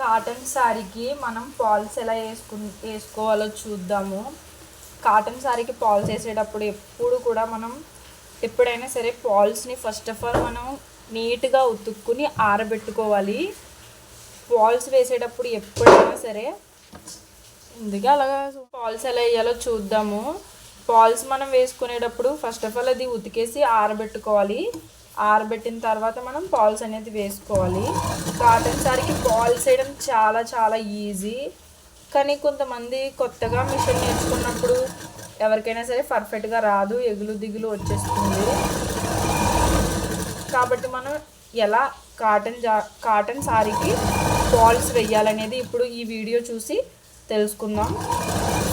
Cotton శారీకి మనం Paul's ఎలా వేసుకు వేసుకోవాలో చూద్దాము. కాటన్ శారీకి పాల్స్ వేసేటప్పుడు ఎప్పుడు కూడా మనం ఎప్పుడైనా సరే పాల్స్ని ఫస్ట్ ఆఫ్ ఆల్ మనం నీట్గా ఉతుక్కుని ఆరబెట్టుకోవాలి. పాల్స్ వేసేటప్పుడు ఎప్పుడైనా సరే ముందుగా అలాగా పాల్స్ ఎలా వేయాలో చూద్దాము. పాల్స్ మనం వేసుకునేటప్పుడు ఫస్ట్ ఆఫ్ ఆల్ అది ఉతికేసి ఆరబెట్టుకోవాలి. ఆరబెట్టిన తర్వాత మనం పాల్స్ అనేది వేసుకోవాలి. కాటన్ సారీకి పాల్స్ వేయడం చాలా చాలా ఈజీ. కానీ కొంతమంది కొత్తగా మిషన్ నేర్చుకున్నప్పుడు ఎవరికైనా సరే పర్ఫెక్ట్గా రాదు ఎగులు దిగులు వచ్చేస్తుంది. కాబట్టి మనం ఎలా కాటన్ జా కాటన్ సారీకి పాల్స్ వేయాలనేది ఇప్పుడు ఈ వీడియో చూసి తెలుసుకుందాం.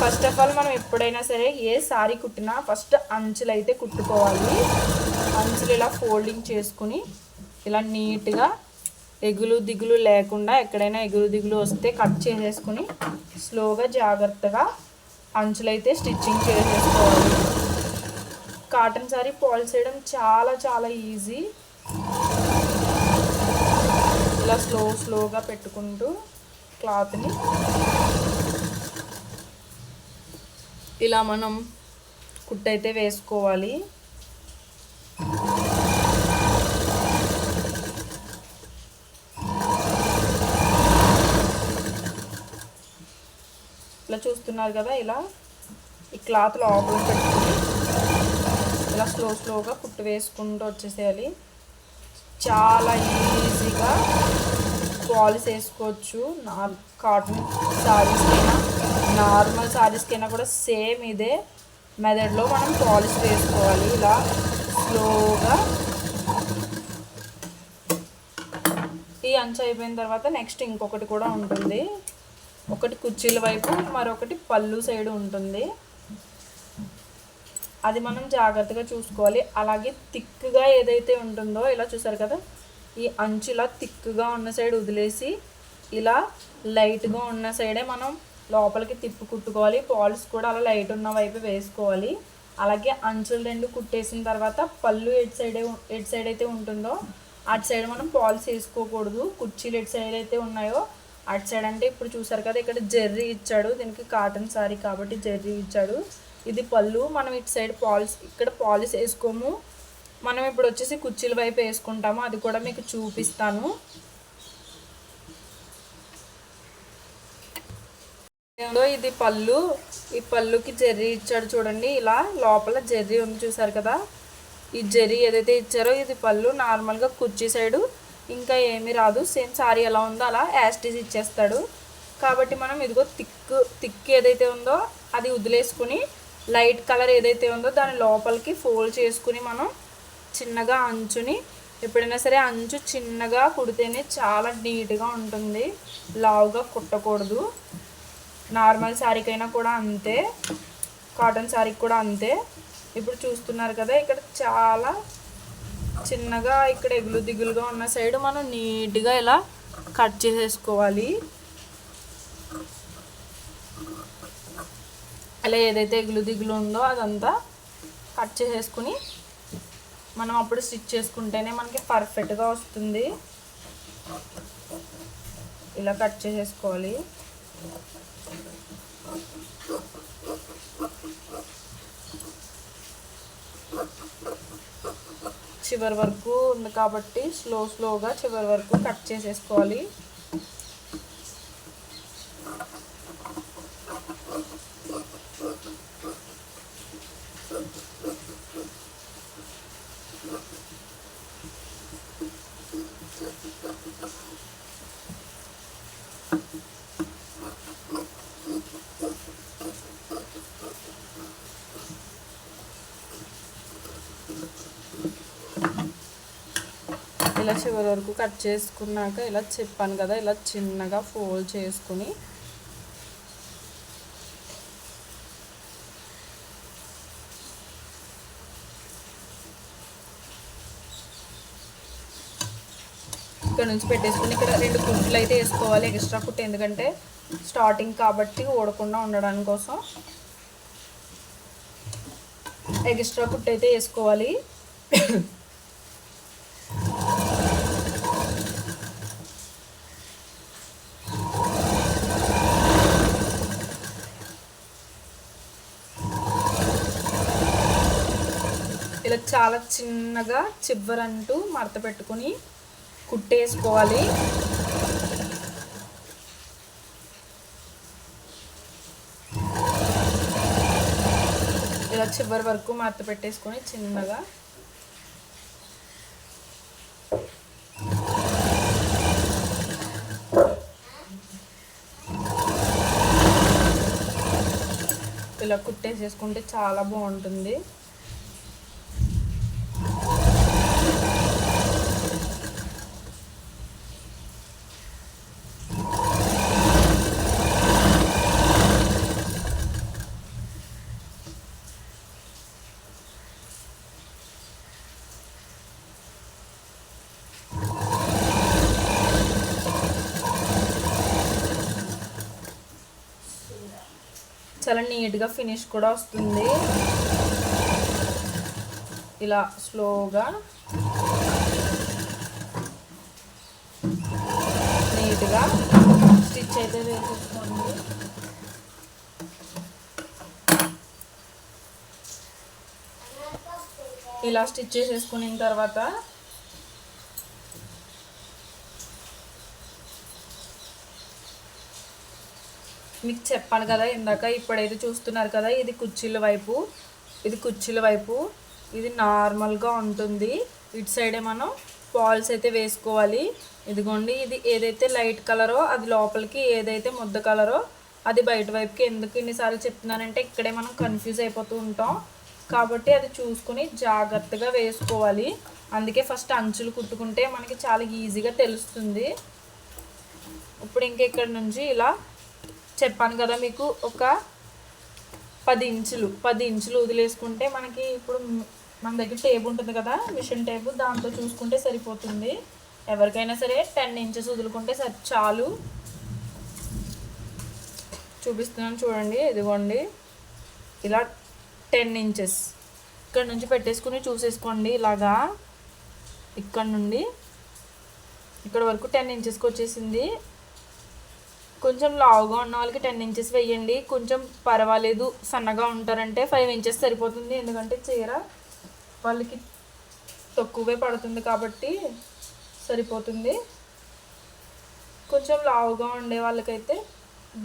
ఫస్ట్ ఆఫ్ ఆల్ మనం ఎప్పుడైనా సరే ఏ సారీ కుట్టినా ఫస్ట్ అంచులైతే కుట్టుకోవాలి. అంచులు ఇలా ఫోల్డింగ్ చేసుకుని ఇలా నీట్గా ఎగులు దిగులు లేకుండా ఎక్కడైనా ఎగులు దిగులు వస్తే కట్ చేసేసుకుని స్లోగా జాగ్రత్తగా అంచులైతే స్టిచ్చింగ్ చేసేసుకోవాలి. కాటన్ సారీ పాల్స్ చేయడం చాలా చాలా ఈజీ. ఇలా స్లో స్లోగా పెట్టుకుంటూ క్లాత్ని ఇలా మనం కుట్టయితే వేసుకోవాలి. చూస్తున్నారు కదా ఇలా ఈ క్లాత్ లోపల పెట్టుకుని ఇలా స్లో స్లోగా కుట్టు వేసుకుంటూ వచ్చేసేయాలి. చాలా ఈజీగా పాలిస్ వేసుకోవచ్చు. నార్ కాటన్ శారీస్కైనా నార్మల్ శారీస్కైనా కూడా సేమ్ ఇదే మెదడ్లో మనం పాలిష్ వేసుకోవాలి. ఇలా స్లోగా ఈ అంచు అయిపోయిన తర్వాత నెక్స్ట్ ఇంకొకటి కూడా ఉంటుంది. ఒకటి కుర్చీల వైపు మరొకటి పళ్ళు సైడ్ ఉంటుంది. అది మనం జాగ్రత్తగా చూసుకోవాలి. అలాగే థిక్గా ఏదైతే ఉంటుందో ఇలా చూసారు కదా ఈ అంచు ఇలా థిక్గా ఉన్న సైడ్ వదిలేసి ఇలా లైట్గా ఉన్న సైడే మనం లోపలికి తిప్పి కుట్టుకోవాలి. పాల్స్ కూడా అలా లైట్ ఉన్న వైపు వేసుకోవాలి. అలాగే అంచులు రెండు కుట్టేసిన తర్వాత పళ్ళు ఎటు సైడ్ ఎటు సైడ్ అయితే ఉంటుందో అటు సైడ్ మనం పాల్స్ వేసుకోకూడదు. కుర్చీలు ఎటు సైడ్ అయితే ఉన్నాయో అటు సైడ్ అంటే ఇప్పుడు చూసారు కదా ఇక్కడ జెర్రీ ఇచ్చాడు. దీనికి కాటన్ సారీ కాబట్టి జెర్రీ ఇచ్చాడు. ఇది పళ్ళు. మనం ఇటు సైడ్ పాలిస్ ఇక్కడ పాలిస్ వేసుకోము. మనం ఇప్పుడు వచ్చేసి కుర్చీల వైపు వేసుకుంటాము. అది కూడా మీకు చూపిస్తాను. ఇది పళ్ళు. ఈ పళ్ళుకి జెర్రీ ఇచ్చాడు చూడండి. ఇలా లోపల జెర్రీ ఉంది చూసారు కదా. ఈ జెర్రీ ఏదైతే ఇచ్చారో ఇది పళ్ళు. నార్మల్గా కుర్చీ సైడు ఇంకా ఏమీ రాదు. సేమ్ సారీ ఎలా ఉందో అలా యాస్టీస్ ఇచ్చేస్తాడు. కాబట్టి మనం ఇదిగో థిక్ థిక్ ఏదైతే ఉందో అది వదిలేసుకుని లైట్ కలర్ ఏదైతే ఉందో దాని లోపలికి ఫోల్డ్ చేసుకుని మనం చిన్నగా అంచుని ఎప్పుడైనా సరే అంచు చిన్నగా కుడితేనే చాలా నీట్గా ఉంటుంది. లావుగా కుట్టకూడదు. నార్మల్ శారీకైనా కూడా అంతే. కాటన్ శారీకి కూడా అంతే. ఇప్పుడు చూస్తున్నారు కదా ఇక్కడ చాలా చిన్నగా ఇక్కడ ఎగులు దిగులుగా ఉన్న సైడ్ మనం నీట్గా ఇలా కట్ చేసేసుకోవాలి. అలా ఏదైతే ఎగులు దిగులు ఉందో అదంతా కట్ చేసేసుకుని మనం అప్పుడు స్టిచ్ చేసుకుంటేనే మనకి పర్ఫెక్ట్గా వస్తుంది. ఇలా కట్ చేసేసుకోవాలి. చివరి వరకు ఉంది కాబట్టి స్లో స్లోగా చివరి వరకు కట్ చేసేసుకోవాలి ఇలా చివరి వరకు కట్ చేసుకున్నాక ఇలా చెప్పాను కదా ఇలా చిన్నగా ఫోల్డ్ చేసుకుని. ఇక్కడ నుంచి పెట్టేసుకుని ఇక్కడ రెండు కుట్లు అయితే వేసుకోవాలి ఎక్స్ట్రా కుట్టు ఎందుకంటే స్టార్టింగ్ కాబట్టి ఓడకుండా ఉండడానికి కోసం. ఎక్స్ట్రా కుట్టు అయితే వేసుకోవాలి. ఇలా చాలా చిన్నగా చివరంటూ మడత పెట్టుకుని కుట్టేసుకోవాలి. ఇలా చివరి వరకు మడత పెట్టేసుకొని చిన్నగా ఇలా కుట్టేసేసుకుంటే చాలా బాగుంటుంది. చాలా నీట్గా ఫినిష్ కూడా వస్తుంది. ఇలా స్లోగా నీట్గా స్టిచ్ అయితే వేసేసుకోండి. ఇలా స్టిచ్ చేసేసుకున్న తర్వాత మీకు చెప్పాను కదా ఇందాక ఇప్పుడైతే చూస్తున్నారు కదా ఇది కుర్చీల వైపు ఇది కుర్చీల వైపు ఇది నార్మల్గా ఉంటుంది. ఇటు సైడే మనం పాల్స్ అయితే వేసుకోవాలి. ఇదిగోండి ఇది ఏదైతే లైట్ కలరో అది లోపలికి ఏదైతే ముద్ద కలరో అది బయట వైపుకి ఎందుకు ఇన్నిసార్లు చెప్తున్నానంటే ఇక్కడే మనం కన్ఫ్యూజ్ అయిపోతూ ఉంటాం. కాబట్టి అది చూసుకుని జాగ్రత్తగా వేసుకోవాలి. అందుకే ఫస్ట్ అంచులు కుట్టుకుంటే మనకి చాలా ఈజీగా తెలుస్తుంది. ఇప్పుడు ఇంక ఇక్కడ నుంచి ఇలా చెప్పాను కదా మీకు ఒక పది ఇంచులు పది ఇంచులు వదిలేసుకుంటే మనకి ఇప్పుడు మన దగ్గర టేబు ఉంటుంది కదా మిషన్ టేబు దాంతో చూసుకుంటే సరిపోతుంది. ఎవరికైనా సరే టెన్ ఇంచెస్ వదులుకుంటే సరి చాలు. చూపిస్తున్నాను చూడండి ఇదిగోండి. ఇలా టెన్ ఇంచెస్. ఇక్కడ నుంచి పెట్టేసుకుని చూసేసుకోండి ఇలాగా. ఇక్కడ నుండి. ఇక్కడ వరకు టెన్ ఇంచెస్కి వచ్చేసింది. కొంచెం లావుగా ఉన్న వాళ్ళకి టెన్ ఇంచెస్ వేయండి. కొంచెం పర్వాలేదు సన్నగా ఉంటారంటే ఫైవ్ ఇంచెస్ సరిపోతుంది. ఎందుకంటే చీర వాళ్ళకి తక్కువే పడుతుంది కాబట్టి సరిపోతుంది. కొంచెం లావుగా ఉండే వాళ్ళకైతే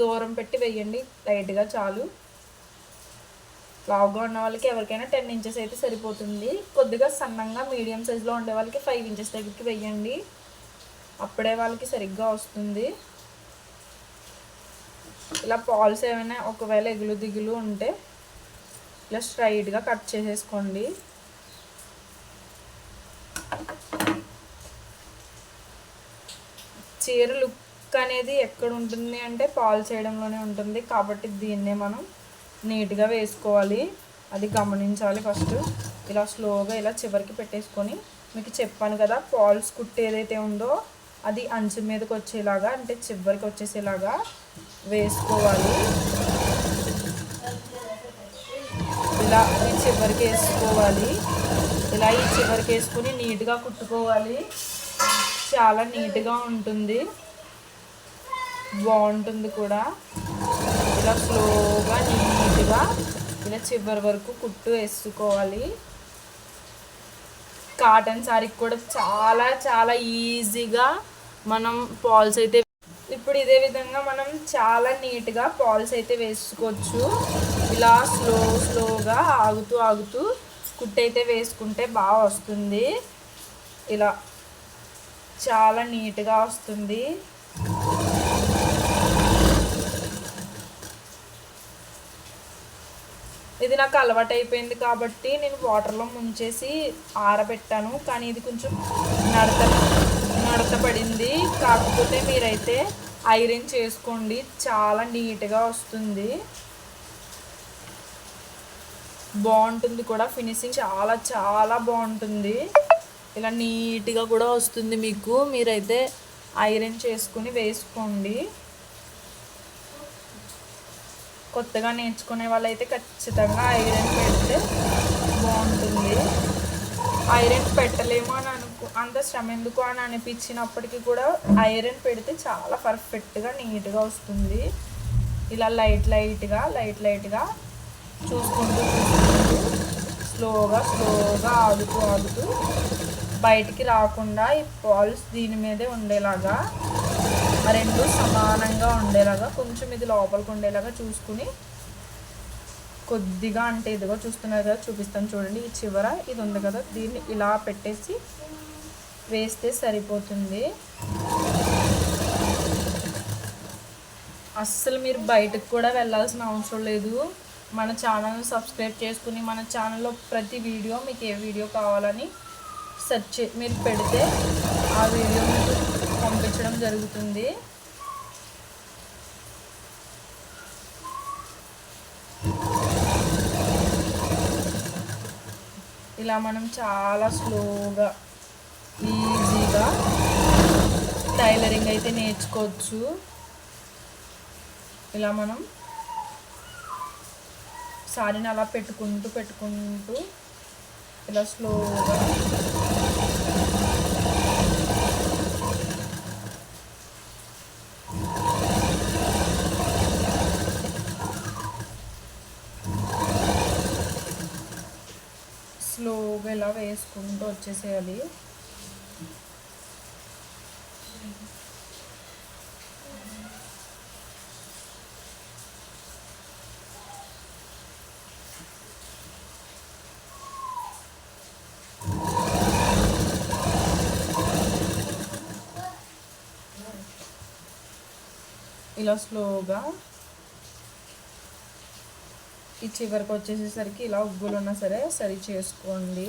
దూరం పెట్టి వేయండి. లైట్గా చాలు. లావుగా ఉన్న వాళ్ళకి ఎవరికైనా టెన్ ఇంచెస్ అయితే సరిపోతుంది. కొద్దిగా సన్నంగా మీడియం సైజులో ఉండే వాళ్ళకి ఫైవ్ ఇంచెస్ దగ్గరికి వేయండి. అప్పుడే వాళ్ళకి సరిగ్గా వస్తుంది. ఇలా పాల్స్ ఏమైనా ఒకవేళ ఎగులు దిగులు ఉంటే ఇలా స్ట్రైట్గా కట్ చేసేసుకోండి. చీర లుక్ అనేది ఎక్కడ ఉంటుంది అంటే పాలు చేయడంలోనే ఉంటుంది కాబట్టి దీన్నే మనం నీట్గా వేసుకోవాలి. అది గమనించాలి ఫస్ట్. ఇలా స్లోగా ఇలా చివరికి పెట్టేసుకొని మీకు చెప్పాను కదా పాల్స్ కుట్టు ఏదైతే ఉందో అది అంచు మీదకి వచ్చేలాగా అంటే చివరికి వచ్చేసేలాగా వేసుకోవాలి. ఇలా ఈ చివరికి వేసుకోవాలి. ఇలా ఈ చివరికి వేసుకుని నీట్గా కుట్టుకోవాలి. చాలా నీట్గా ఉంటుంది. బాగుంటుంది కూడా. ఇలా స్లోగా నీట్గా ఇలా చివరి వరకు కుట్టు వేసుకోవాలి. కాటన్ శారీకి కూడా చాలా చాలా ఈజీగా మనం పాల్స్ అయితే ఇప్పుడు ఇదే విధంగా మనం చాలా నీట్గా పాల్స్ అయితే వేసుకోవచ్చు. ఇలా స్లో స్లోగా ఆగుతూ ఆగుతూ కుట్టయితే వేసుకుంటే బాగా వస్తుంది. ఇలా చాలా నీట్గా వస్తుంది. ఇది నాకు అలవాటు అయిపోయింది కాబట్టి నేను వాటర్లో ముంచేసి ఆరబెట్టాను. కానీ ఇది కొంచెం నడత మడత పడింది కాకపోతే మీరైతే ఐరన్ చేసుకోండి. చాలా నీట్గా వస్తుంది. బాగుంటుంది కూడా. ఫినిషింగ్ చాలా చాలా బాగుంటుంది. ఇలా నీట్గా కూడా వస్తుంది మీకు. మీరైతే ఐరన్ చేసుకుని వేసుకోండి. కొత్తగా నేర్చుకునే వాళ్ళైతే ఖచ్చితంగా ఐరన్ పెడితే బాగుంటుంది. ఐరన్ పెట్టలేమో అని అనుకో అంత శ్రమ ఎందుకు అని అనిపించినప్పటికీ కూడా ఐరన్ పెడితే చాలా పర్ఫెక్ట్గా నీట్గా వస్తుంది. ఇలా లైట్ లైట్గా లైట్ లైట్గా చూసుకుంటూ చూసుకుంటూ స్లోగా స్లోగా ఆడుతూ ఆడుతూ బయటికి రాకుండా ఈ పాల్స్ దీని మీదే ఉండేలాగా ఆ రెండు సమానంగా ఉండేలాగా కొంచెం ఇది లోపలికి ఉండేలాగా చూసుకుని కొద్దిగా అంటే ఇదిగో చూస్తున్నారు కదా చూపిస్తాను చూడండి. ఈ చివర ఇది ఉంది కదా దీన్ని ఇలా పెట్టేసి వేస్తే సరిపోతుంది. అస్సలు మీరు బయటకు కూడా వెళ్ళాల్సిన అవసరం లేదు. మన ఛానల్ని సబ్స్క్రైబ్ చేసుకుని మన ఛానల్లో ప్రతి వీడియో మీకు ఏ వీడియో కావాలని సెర్చ్ మీరు పెడితే ఆ వీడియో మీకు పంపించడం జరుగుతుంది. ఇలా మనం చాలా స్లోగా ఈజీగా టైలరింగ్ అయితే నేర్చుకోవచ్చు. ఇలా మనం శారీని అలా పెట్టుకుంటూ పెట్టుకుంటూ ఇలా స్లోగా స్లోగా ఇలా వేసుకుంటూ వచ్చేసేయాలి. ఇలా స్లోగా ఈ చివరికి వచ్చేసేసరికి ఇలా ఉగ్గులు ఉన్నా సరే సరి చేసుకోండి.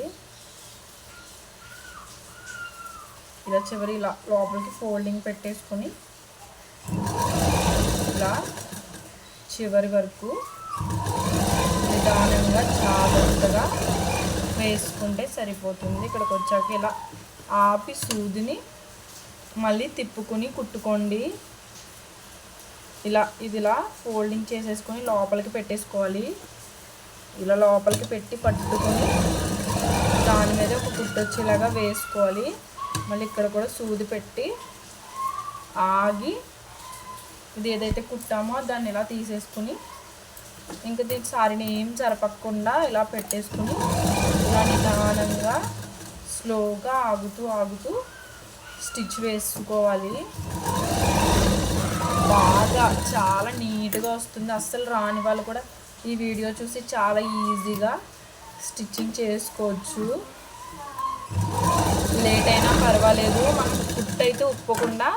ఇలా చివరి ఇలా లోపలికి ఫోల్డింగ్ పెట్టేసుకొని ఇలా చివరి వరకు నిదానంగా జాగ్రత్తగా వేసుకుంటే సరిపోతుంది. ఇక్కడికి వచ్చాక ఇలా ఆపి సూదిని మళ్ళీ తిప్పుకొని కుట్టుకోండి. ఇలా ఇది ఇలా ఫోల్డింగ్ చేసేసుకొని లోపలికి పెట్టేసుకోవాలి. ఇలా లోపలికి పెట్టి పట్టుకొని దాని మీద ఒక కుట్టు వచ్చేలాగా వేసుకోవాలి. మళ్ళీ ఇక్కడ కూడా సూది పెట్టి ఆగి ఇది ఏదైతే కుట్టామో దాన్ని ఇలా తీసేసుకుని ఇంకా దీని సారీని ఏం జరపకుండా ఇలా పెట్టేసుకుని ఇలా నిదానంగా స్లోగా ఆగుతూ ఆగుతూ స్టిచ్ వేసుకోవాలి. బాగా చాలా నీట్గా వస్తుంది. అస్సలు రాని వాళ్ళు కూడా ఈ వీడియో చూసి చాలా ఈజీగా స్టిచ్చింగ్ చేసుకోవచ్చు. లేట్ అయినా పర్వాలేదు. మనం ఫుట్ అయితే ఉప్పకుండా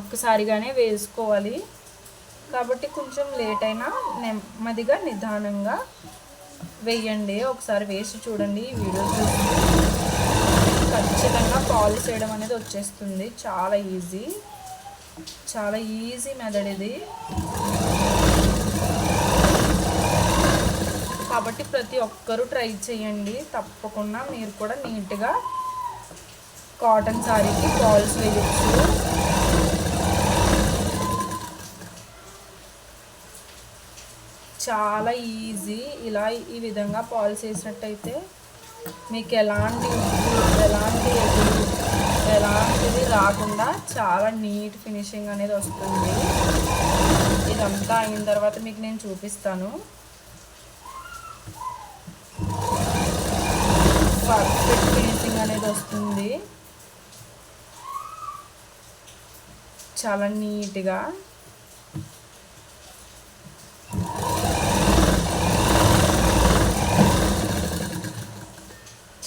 ఒక్కసారిగానే వేసుకోవాలి. కాబట్టి కొంచెం లేట్ అయినా నెమ్మదిగా నిదానంగా వేయండి. ఒకసారి వేసి చూడండి ఈ వీడియో చూసి. ఖచ్చితంగా పాలిష్ చేయడం అనేది వచ్చేస్తుంది. చాలా ఈజీ. చాలా ఈజీ మెథడ్ ఇది. కాబట్టి ప్రతి ఒక్కరూ ట్రై చేయండి. తప్పకుండా మీరు కూడా నీట్గా కాటన్ శారీకి ఫాల్స్ వేయచ్చు. చాలా ఈజీ ఇలా ఈ విధంగా పాల్స్ వేసినట్టయితే మీకు ఎలాంటి ఎలాంటి ఎదురు ఎలాంటిది రాకుండా చాలా నీట్ ఫినిషింగ్ అనేది వస్తుంది. ఇదంతా అయిన తర్వాత మీకు నేను చూపిస్తాను. పర్ఫెక్ట్ ఫినిషింగ్ అనేది వస్తుంది. చాలా నీట్గా.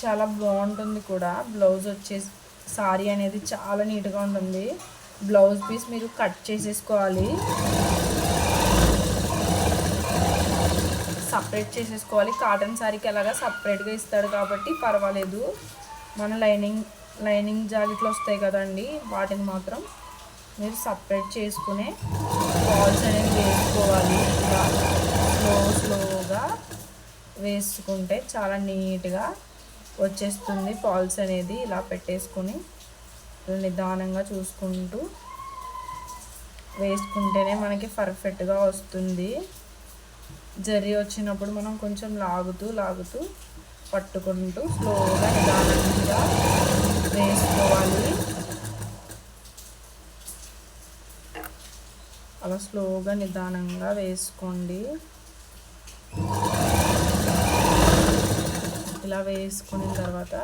చాలా బాగుంటుంది కూడా. బ్లౌజ్ వచ్చేసి సారీ అనేది చాలా నీట్గా ఉంటుంది. బ్లౌజ్ పీస్ మీరు కట్ చేసేసుకోవాలి. సపరేట్ చేసేసుకోవాలి. కాటన్ శారీకి ఎలాగా సపరేట్గా ఇస్తాడు కాబట్టి పర్వాలేదు. మన లైనింగ్ లైనింగ్ జాకెట్లు వస్తాయి కదండి వాటిని మాత్రం మీరు సపరేట్ చేసుకునే బాల్స్ అనేవి వేసుకోవాలి. స్లో స్లోగా వేసుకుంటే చాలా నీట్గా వచ్చేస్తుంది ఫాల్స్ అనేది ఇలా పెట్టేసుకొని నిదానంగా చూసుకుంటూ వేసుకుంటేనే మనకి పర్ఫెక్ట్గా వస్తుంది. జరి వచ్చినప్పుడు మనం కొంచెం లాగుతూ లాగుతూ పట్టుకుంటూ స్లోగా నిదానంగా వేసుకోవాలి. అలా స్లోగా నిదానంగా వేసుకోండి. ఇలా వేసుకున్న తర్వాత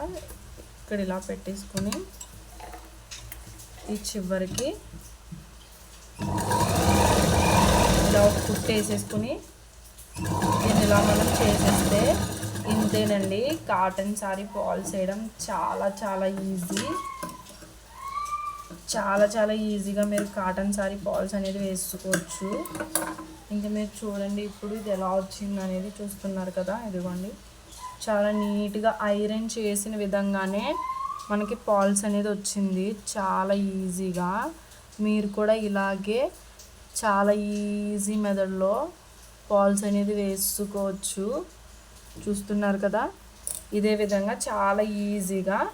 ఇక్కడ ఇలా పెట్టేసుకొని ఈ చివరికి ఇలా ఒక కుట్టు వేసేసుకుని దీన్ని ఇలా మనం చేసేస్తే ఇంతేనండి. కాటన్ సారీ పాల్ వేయడం చాలా చాలా ఈజీ. చాలా చాలా ఈజీగా మీరు కాటన్ సారీ పాల్స్ అనేది వేసుకోవచ్చు. ఇంకా మీరు చూడండి ఇప్పుడు ఇది ఎలా వచ్చింది అనేది చూస్తున్నారు కదా ఇదిగోండి. చాలా నీట్గా ఐరన్ చేసిన విధంగానే మనకి పాల్స్ అనేది వచ్చింది. చాలా ఈజీగా. మీరు కూడా ఇలాగే చాలా ఈజీ మెథడ్లో పాల్స్ అనేది వేసుకోవచ్చు. చూస్తున్నారు కదా? ఇదే విధంగా చాలా ఈజీగా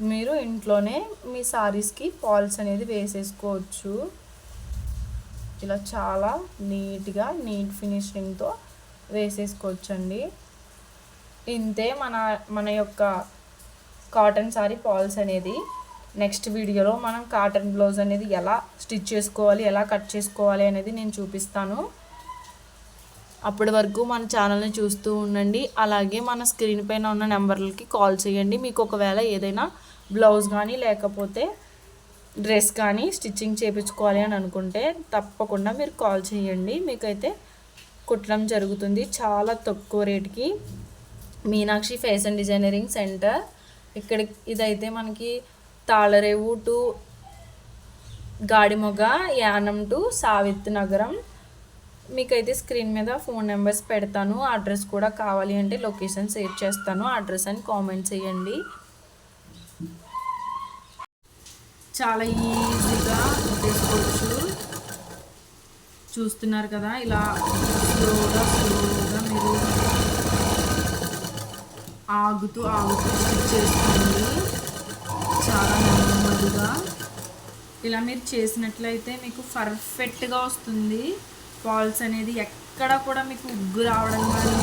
మీరు ఇంట్లోనే మీ సారీస్కి పాల్స్ అనేది వేసేసుకోవచ్చు. ఇలా చాలా నీట్గా నీట్ ఫినిషింగ్తో వేసేసుకోవచ్చండి. ఇంతే మన మన యొక్క కాటన్ సారీ పాల్స్ అనేది నెక్స్ట్ వీడియోలో మనం కాటన్ బ్లౌజ్ అనేది ఎలా స్టిచ్ చేసుకోవాలి ఎలా కట్ చేసుకోవాలి అనేది నేను చూపిస్తాను. అప్పటి వరకు మన ఛానల్ని చూస్తూ ఉండండి. అలాగే మన స్క్రీన్ పైన ఉన్న నెంబర్లకి కాల్ చేయండి. మీకు ఒకవేళ ఏదైనా బ్లౌజ్ కానీ లేకపోతే డ్రెస్ కానీ స్టిచ్చింగ్ చేయించుకోవాలి అని అనుకుంటే తప్పకుండా మీరు కాల్ చేయండి. మీకైతే కుట్టడం జరుగుతుంది. చాలా తక్కువ రేటుకి మీనాక్షి ఫ్యాషన్ డిజైనరింగ్ సెంటర్ ఇక్కడ ఇదైతే మనకి తాళరేవు టు గాడిమొగ యానం టు సావిత్ నగరం. మీకైతే స్క్రీన్ మీద ఫోన్ నెంబర్స్ పెడతాను. అడ్రస్ కూడా కావాలి అంటే లొకేషన్ షేర్ చేస్తాను. అడ్రస్ అని కామెంట్ చేయండి. చాలా ఈజీగా చేసుకోవచ్చు చూస్తున్నారు కదా ఇలా స్లోగా స్లోగా మీరు ఆగుతూ ఆగుతూ స్టిచ్ చేసుకోండి చాలా నెమ్మదిగా. ఇలా మీరు చేసినట్లయితే మీకు పర్ఫెక్ట్గా వస్తుంది. ఫాల్స్ అనేది ఎక్కడ కూడా మీకు ఉగ్గు రావడం కానీ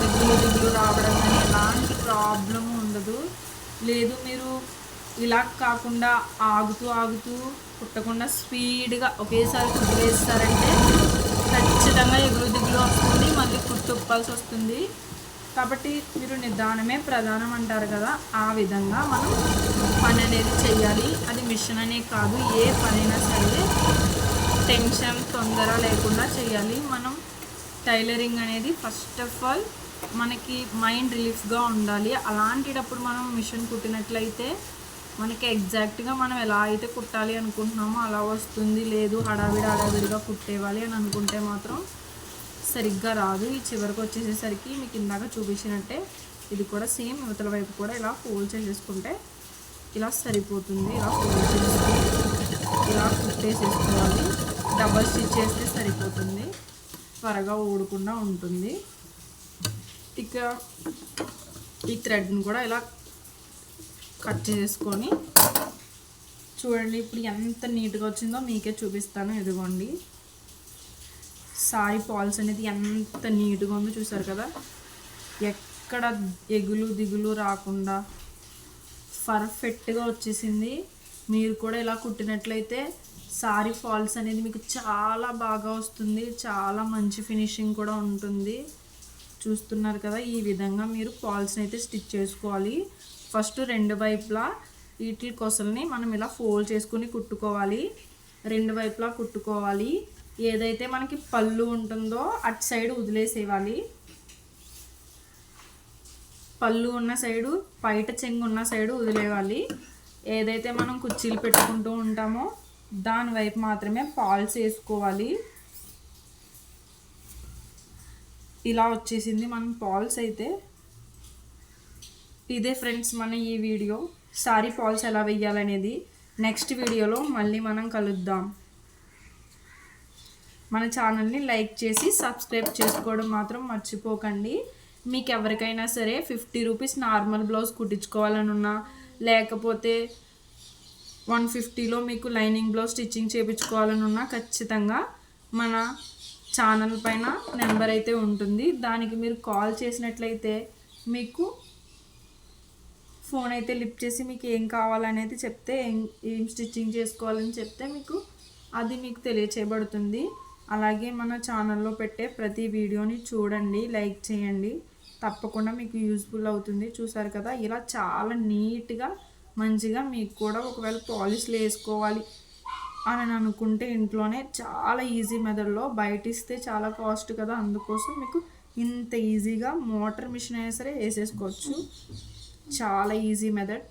దిగులు దిగులు రావడం కానీ ఎలాంటి ప్రాబ్లం ఉండదు. లేదు మీరు ఇలా కాకుండా ఆగుతూ ఆగుతూ కుట్టకుండా స్పీడ్గా ఒకేసారి కుట్టు ఖచ్చితంగా ఎగురు దిగులు వస్తుంది మళ్ళీ కుట్టుప్పాల్సి వస్తుంది. కాబట్టి మీరు నిదానమే ప్రధానం అంటారు కదా ఆ విధంగా మనం పని అనేది చేయాలి అది మిషన్ అనే కాదు ఏ పనైనా సరే టెన్షన్ తొందర లేకుండా చేయాలి మనం టైలరింగ్ అనేది ఫస్ట్ ఆఫ్ ఆల్ మనకి మైండ్ రిలీఫ్గా ఉండాలి. అలాంటిటప్పుడు మనం మిషన్ కుట్టినట్లయితే మనకి ఎగ్జాక్ట్గా మనం ఎలా అయితే కుట్టాలి అనుకుంటున్నామో అలా వస్తుంది. లేదు హడావిడి హడావిడిగా కుట్టేవాలి అని అనుకుంటే మాత్రం సరిగ్గా రాదు. ఈ చివరికి వచ్చేసేసరికి మీకు ఇందాక చూపించినట్టే ఇది కూడా సేమ్ యువతల వైపు కూడా ఇలా ఫోల్డ్ చేసేసుకుంటే ఇలా సరిపోతుంది. ఇలా ఫోల్డ్ చేసుకుని ఇలా కుట్టేసేసుకోవాలి. డబల్ స్టిచ్ చేస్తే సరిపోతుంది. త్వరగా ఊడకుండా ఉంటుంది. ఇక ఈ థ్రెడ్ని కూడా ఇలా కట్ చేసుకొని చూడండి ఇప్పుడు ఎంత నీట్గా వచ్చిందో మీకే చూపిస్తాను. ఇదిగోండి. సారీ పాల్స్ అనేది ఎంత నీట్గా ఉందో చూసారు కదా? ఎక్కడ ఎగులు దిగులు రాకుండా పర్ఫెక్ట్గా వచ్చేసింది. మీరు కూడా ఇలా కుట్టినట్లయితే సారీ ఫాల్స్ అనేది మీకు చాలా బాగా వస్తుంది. చాలా మంచి ఫినిషింగ్ కూడా ఉంటుంది. చూస్తున్నారు కదా ఈ విధంగా మీరు ఫాల్స్ని అయితే స్టిచ్ చేసుకోవాలి. ఫస్ట్ రెండు వైపులా వీటి కొసల్ని మనం ఇలా ఫోల్డ్ చేసుకుని కుట్టుకోవాలి. రెండు వైపులా కుట్టుకోవాలి. ఏదైతే మనకి పళ్ళు ఉంటుందో అటు సైడ్ వదిలేసేయాలి. పళ్ళు ఉన్న సైడు బయట చెంగు ఉన్న సైడు వదిలేవాలి ఏదైతే మనం కుర్చీలు పెట్టుకుంటూ ఉంటామో దాని వైపు మాత్రమే పాల్స్ వేసుకోవాలి. ఇలా వచ్చేసింది మనం పాల్స్ అయితే. ఇదే ఫ్రెండ్స్ మన ఈ వీడియో. సారీ పాల్స్ ఎలా వెయ్యాలనేది. నెక్స్ట్ వీడియోలో మళ్ళీ మనం కలుద్దాం. మన ఛానల్ని లైక్ చేసి సబ్స్క్రైబ్ చేసుకోవడం మాత్రం మర్చిపోకండి. మీకు ఎవరికైనా సరే ఫిఫ్టీ రూపీస్ నార్మల్ బ్లౌజ్ కుట్టించుకోవాలని ఉన్నా లేకపోతే వన్ ఫిఫ్టీలో మీకు లైనింగ్ బ్లౌజ్ స్టిచ్చింగ్ చేయించుకోవాలని ఉన్నా ఖచ్చితంగా మన ఛానల్ పైన నెంబర్ అయితే ఉంటుంది. దానికి మీరు కాల్ చేసినట్లయితే మీకు ఫోన్ అయితే లిఫ్ట్ చేసి మీకు ఏం కావాలనేది చెప్తే ఏం ఏం స్టిచ్చింగ్ చేసుకోవాలని చెప్తే మీకు అది మీకు తెలియచేయబడుతుంది. అలాగే మన ఛానల్లో పెట్టే ప్రతి వీడియోని చూడండి లైక్ చేయండి. తప్పకుండా మీకు యూజ్ఫుల్ అవుతుంది. చూసారు కదా ఇలా చాలా నీట్గా మంచిగా మీకు కూడా ఒకవేళ పాలిష్లు వేసుకోవాలి అని అనుకుంటే ఇంట్లోనే చాలా ఈజీ మెథడ్లో బయట ఇస్తే చాలా కాస్ట్ కదా. అందుకోసం మీకు ఇంత ఈజీగా మోటార్ మిషన్ అయినా సరే వేసేసుకోవచ్చు. చాలా ఈజీ మెథడ్.